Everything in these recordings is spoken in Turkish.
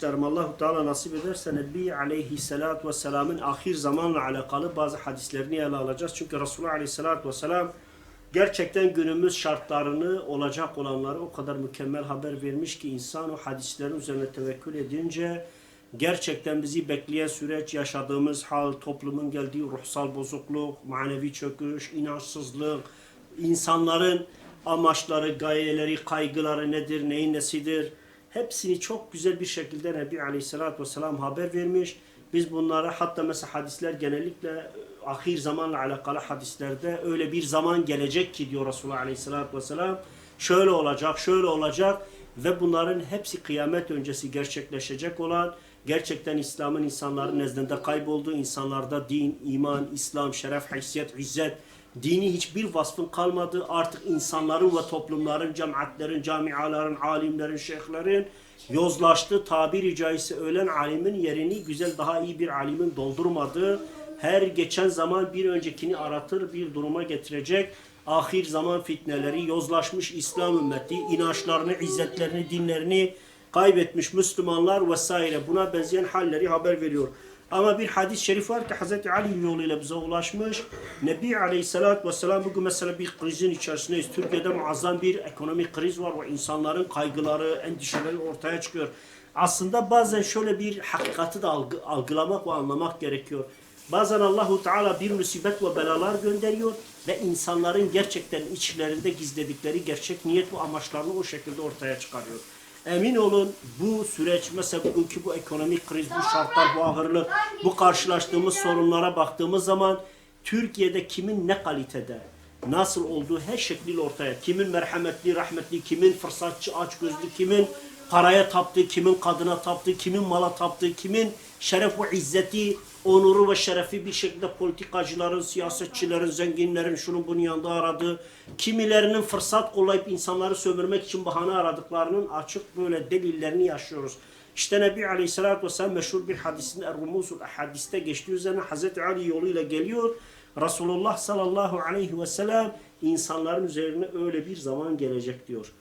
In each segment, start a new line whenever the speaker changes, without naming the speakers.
kardeşlerim Allahu Teala nasip ederse Nebi Aleyhisselatü Vesselam'ın ahir zamanla alakalı bazı hadislerini ele alacağız. Çünkü Resulullah Aleyhisselatü Vesselam gerçekten günümüz şartlarını olacak olanları o kadar mükemmel haber vermiş ki insan o hadislerin üzerine tevekkül edince gerçekten bizi bekleyen süreç yaşadığımız hal, toplumun geldiği ruhsal bozukluk, manevi çöküş, inançsızlık, insanların amaçları, gayeleri, kaygıları nedir, neyin nesidir? Hepsini çok güzel bir şekilde Nebi Aleyhisselatü Vesselam haber vermiş. Biz bunları hatta mesela hadisler genellikle e, ahir zamanla alakalı hadislerde öyle bir zaman gelecek ki diyor Resulullah Aleyhisselatü Vesselam. Şöyle olacak, şöyle olacak ve bunların hepsi kıyamet öncesi gerçekleşecek olan gerçekten İslam'ın insanların nezdinde kaybolduğu insanlarda din, iman, İslam, şeref, haysiyet, izzet, dini hiçbir vasfın kalmadı. Artık insanların ve toplumların, cemaatlerin, camiaların, alimlerin, şeyhlerin yozlaştı. Tabiri caizse ölen alimin yerini güzel daha iyi bir alimin doldurmadığı her geçen zaman bir öncekini aratır, bir duruma getirecek. Ahir zaman fitneleri, yozlaşmış İslam ümmeti, inançlarını, izzetlerini, dinlerini kaybetmiş Müslümanlar vesaire buna benzeyen halleri haber veriyor. Ama bir hadis-i şerif var ki Hz. Ali yoluyla bize ulaşmış. Nebi Aleyhisselatü Vesselam bugün mesela bir krizin içerisindeyiz. Türkiye'de muazzam bir ekonomik kriz var ve insanların kaygıları, endişeleri ortaya çıkıyor. Aslında bazen şöyle bir hakikati de algı- algılamak ve anlamak gerekiyor. Bazen Allahu Teala bir musibet ve belalar gönderiyor ve insanların gerçekten içlerinde gizledikleri gerçek niyet ve amaçlarını o şekilde ortaya çıkarıyor. Emin olun bu süreç mesela bugünkü bu ekonomik kriz, bu şartlar, bu ağırlık, bu karşılaştığımız sorunlara baktığımız zaman Türkiye'de kimin ne kalitede, nasıl olduğu her şekliyle ortaya. Kimin merhametli, rahmetli, kimin fırsatçı, açgözlü, kimin paraya taptı, kimin kadına taptı, kimin mala taptı, kimin şeref ve izzeti, onuru ve şerefi bir şekilde politikacıların, siyasetçilerin, zenginlerin şunun bunun yanında aradığı, kimilerinin fırsat kollayıp insanları sömürmek için bahane aradıklarının açık böyle delillerini yaşıyoruz. İşte Nebi Aleyhisselatü Vesselam meşhur bir hadisinde Er-Rumusul hadiste geçtiği üzerine Hazreti Ali yoluyla geliyor. Resulullah sallallahu aleyhi ve sellem insanların üzerine öyle bir zaman gelecek diyor.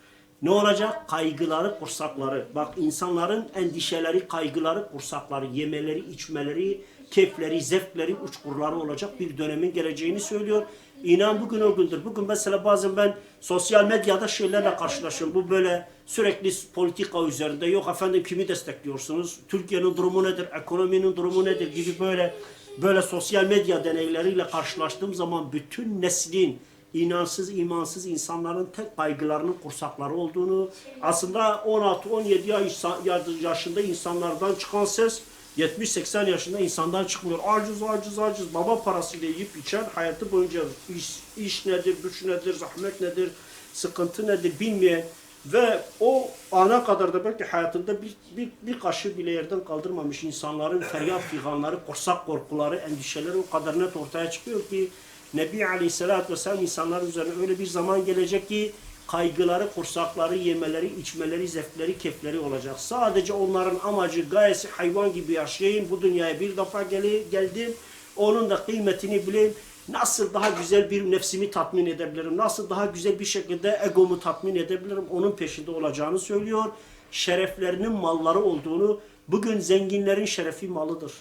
Ne olacak? Kaygıları, kursakları. Bak insanların endişeleri, kaygıları, kursakları, yemeleri, içmeleri, keyifleri, zevkleri, uçkurları olacak bir dönemin geleceğini söylüyor. İnan bugün o gündür. Bugün mesela bazen ben sosyal medyada şeylerle karşılaşıyorum. Bu böyle sürekli politika üzerinde. Yok efendim kimi destekliyorsunuz? Türkiye'nin durumu nedir? Ekonominin durumu nedir? Gibi böyle böyle sosyal medya deneyleriyle karşılaştığım zaman bütün neslin inansız, imansız insanların tek kaygılarının kursakları olduğunu, aslında 16-17 yaş- yaşında insanlardan çıkan ses 70-80 yaşında insandan çıkmıyor. Aciz, aciz, aciz. Baba parasıyla yiyip içen hayatı boyunca iş, iş nedir, güç nedir, zahmet nedir, sıkıntı nedir bilmeyen ve o ana kadar da belki hayatında bir, bir, bir kaşığı bile yerden kaldırmamış insanların feryat figanları, korsak korkuları, endişeleri o kadar net ortaya çıkıyor ki Nebi Aleyhisselatü Vesselam insanlar üzerine öyle bir zaman gelecek ki kaygıları, kursakları, yemeleri, içmeleri, zevkleri, keyifleri olacak. Sadece onların amacı, gayesi hayvan gibi yaşayayım. Bu dünyaya bir defa gel geldim. Onun da kıymetini bileyim. Nasıl daha güzel bir nefsimi tatmin edebilirim? Nasıl daha güzel bir şekilde egomu tatmin edebilirim? Onun peşinde olacağını söylüyor. Şereflerinin malları olduğunu, bugün zenginlerin şerefi malıdır.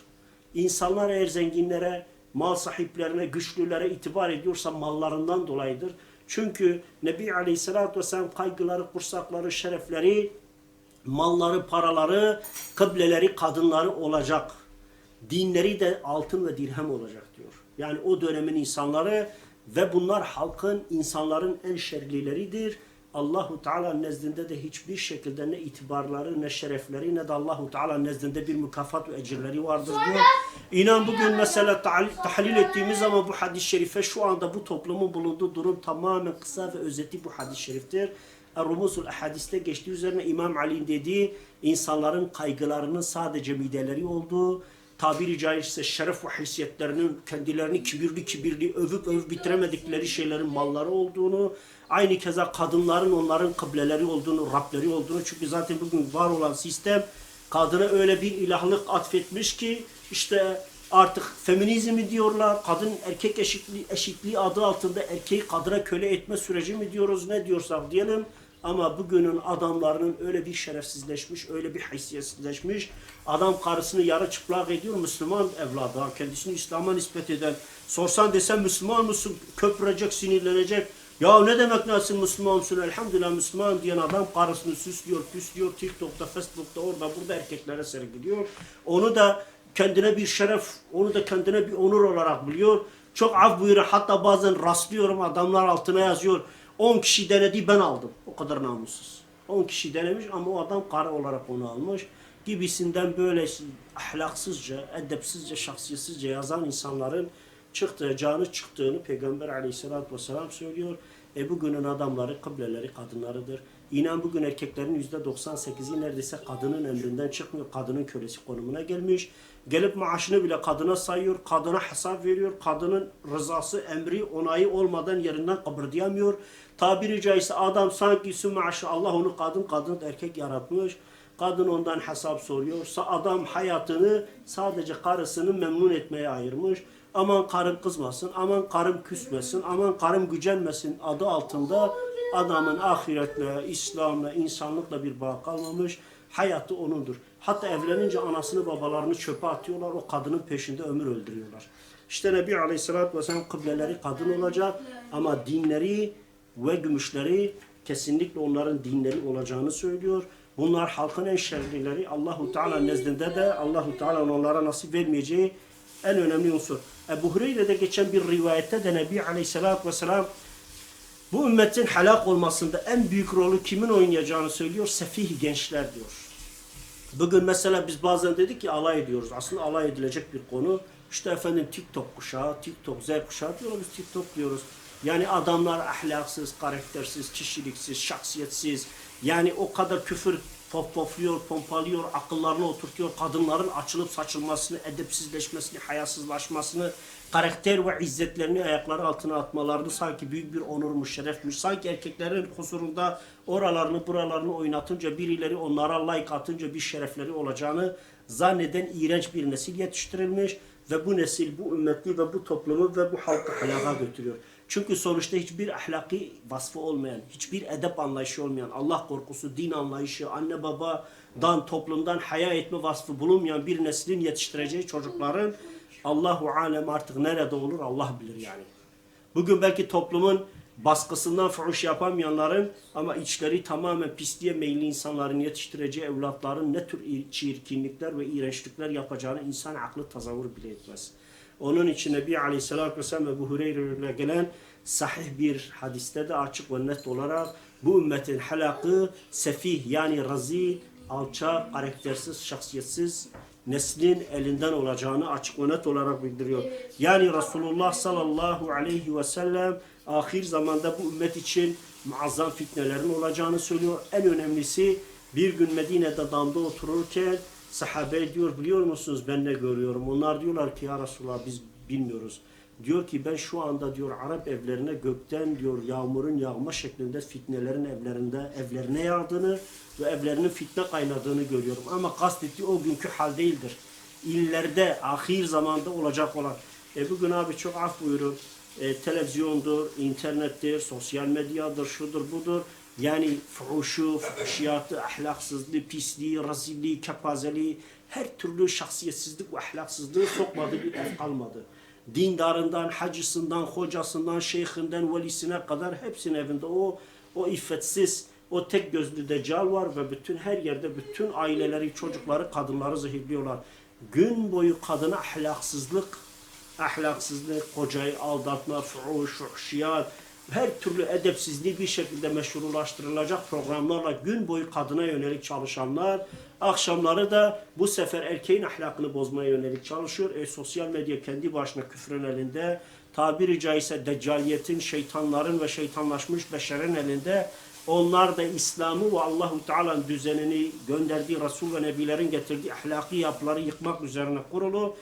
İnsanlar eğer zenginlere, mal sahiplerine, güçlülere itibar ediyorsa mallarından dolayıdır. Çünkü Nebi Aleyhisselatü Vesselam kaygıları, kursakları, şerefleri, malları, paraları, kıbleleri, kadınları olacak. Dinleri de altın ve dirhem olacak diyor. Yani o dönemin insanları ve bunlar halkın, insanların en şerlileridir. Allahu Teala nezdinde de hiçbir şekilde ne itibarları, ne şerefleri, ne de Allahu Teala nezdinde bir mükafat ve ecirleri vardır diyor. İnan bugün mesela tahlil, ettiğimiz zaman bu hadis-i şerife şu anda bu toplumun bulunduğu durum tamamen kısa ve özeti bu hadis-i şeriftir. Er-Rumusul Ahadis'te geçtiği üzerine İmam Ali'nin dediği insanların kaygılarının sadece mideleri olduğu, tabiri caizse şeref ve haysiyetlerinin kendilerini kibirli kibirli övüp övüp bitiremedikleri şeylerin malları olduğunu, aynı keza kadınların onların kıbleleri olduğunu, Rableri olduğunu. Çünkü zaten bugün var olan sistem kadına öyle bir ilahlık atfetmiş ki işte artık feminizm mi diyorlar, kadın erkek eşitliği, eşitliği adı altında erkeği kadına köle etme süreci mi diyoruz, ne diyorsak diyelim Ama bugünün adamlarının öyle bir şerefsizleşmiş, öyle bir haysiyetsizleşmiş. Adam karısını yarı çıplak ediyor Müslüman evladı. Kendisini İslam'a nispet eden. Sorsan desen Müslüman mısın? Köpürecek, sinirlenecek. Ya ne demek nasıl Müslümansın? Elhamdülillah Müslüman diyen adam karısını süslüyor, püslüyor. TikTok'ta, Facebook'ta, orada burada erkeklere sergiliyor. Onu da kendine bir şeref, onu da kendine bir onur olarak biliyor. Çok af buyuruyor. Hatta bazen rastlıyorum adamlar altına yazıyor. 10 kişi denedi ben aldım. O kadar namussuz. 10 kişi denemiş ama o adam karı olarak onu almış. Gibisinden böyle ahlaksızca, edepsizce, şahsiyetsizce yazan insanların çıktığı, canı çıktığını Peygamber aleyhissalatü vesselam söylüyor. E bugünün adamları, kıbleleri kadınlarıdır. İnan bugün erkeklerin yüzde 98'i neredeyse kadının emrinden çıkmıyor. Kadının kölesi konumuna gelmiş. Gelip maaşını bile kadına sayıyor. Kadına hesap veriyor. Kadının rızası, emri, onayı olmadan yerinden kıpırdayamıyor. Tabiri caizse adam sanki su maaşı Allah onu kadın, kadın erkek yaratmış. Kadın ondan hesap soruyorsa adam hayatını sadece karısını memnun etmeye ayırmış. Aman karım kızmasın, aman karım küsmesin, aman karım gücenmesin adı altında adamın ahiretle, İslam'la, insanlıkla bir bağ kalmamış. Hayatı onundur. Hatta evlenince anasını babalarını çöpe atıyorlar. O kadının peşinde ömür öldürüyorlar. İşte Nebi Aleyhisselatü Vesselam kıbleleri kadın olacak ama dinleri ve gümüşleri kesinlikle onların dinleri olacağını söylüyor. Bunlar halkın en şerlileri. Allahu Teala nezdinde de Allahu Teala onlara nasip vermeyeceği en önemli unsur. Ebu Hureyre'de geçen bir rivayette de Nebi Aleyhisselatü Vesselam bu ümmetin helak olmasında en büyük rolü kimin oynayacağını söylüyor? Sefih gençler diyor. Bugün mesela biz bazen dedik ki alay ediyoruz. Aslında alay edilecek bir konu. İşte efendim TikTok kuşağı, TikTok Z kuşağı diyoruz, TikTok diyoruz. Yani adamlar ahlaksız, karaktersiz, kişiliksiz, şahsiyetsiz. Yani o kadar küfür pofluyor, pompalıyor, akıllarını oturtuyor. Kadınların açılıp saçılmasını, edepsizleşmesini, hayasızlaşmasını, karakter ve izzetlerini ayakları altına atmalarını sanki büyük bir onurmuş, şerefmiş. Sanki erkeklerin kusurunda oralarını buralarını oynatınca birileri onlara like atınca bir şerefleri olacağını zanneden iğrenç bir nesil yetiştirilmiş ve bu nesil bu ümmeti ve bu toplumu ve bu halkı helaka götürüyor. Çünkü sonuçta hiçbir ahlaki vasfı olmayan, hiçbir edep anlayışı olmayan, Allah korkusu, din anlayışı, anne babadan, toplumdan haya etme vasfı bulunmayan bir neslin yetiştireceği çocukların Allahu alem artık nerede olur Allah bilir yani. Bugün belki toplumun baskısından fuhuş yapamayanların ama içleri tamamen pisliğe meyilli insanların yetiştireceği evlatların ne tür çirkinlikler ve iğrençlikler yapacağını insan aklı tasavvur bile etmez. Onun için Nebi Aleyhisselatü Vesselam ve bu Hureyre'yle gelen sahih bir hadiste de açık ve net olarak bu ümmetin helakı sefih yani razil, alçak, karaktersiz, şahsiyetsiz neslin elinden olacağını açık ve net olarak bildiriyor. Yani Resulullah sallallahu aleyhi ve sellem ahir zamanda bu ümmet için muazzam fitnelerin olacağını söylüyor. En önemlisi bir gün Medine'de damda otururken sahabe diyor biliyor musunuz ben ne görüyorum? Onlar diyorlar ki ya Resulullah biz bilmiyoruz. Diyor ki ben şu anda diyor Arap evlerine gökten diyor yağmurun yağma şeklinde fitnelerin evlerinde evlerine yağdığını ve evlerinin fitne kaynadığını görüyorum. Ama kastettiği o günkü hal değildir. İllerde ahir zamanda olacak olan. E bugün abi çok af buyurun. E, televizyondur, internettir, sosyal medyadır, şudur budur. Yani fuhuşu, fuhuşiyatı, ahlaksızlığı, pisliği, razilliği, kepazeliği, her türlü şahsiyetsizlik ve ahlaksızlığı sokmadığı bir ev kalmadı. Dindarından, hacısından, hocasından, şeyhinden, velisine kadar hepsinin evinde o o iffetsiz, o tek gözlü deccal var ve bütün her yerde bütün aileleri, çocukları, kadınları zehirliyorlar. Gün boyu kadına ahlaksızlık, ahlaksızlık, kocayı aldatma, fuhuş, fuhşiyat, her türlü edepsizliği bir şekilde meşrulaştırılacak programlarla gün boyu kadına yönelik çalışanlar, akşamları da bu sefer erkeğin ahlakını bozmaya yönelik çalışıyor. E, sosyal medya kendi başına küfrün elinde, tabiri caizse deccaliyetin, şeytanların ve şeytanlaşmış beşerin elinde. Onlar da İslam'ı ve Allahu Teala'nın düzenini gönderdiği Resul ve Nebilerin getirdiği ahlaki yapıları yıkmak üzerine kurulu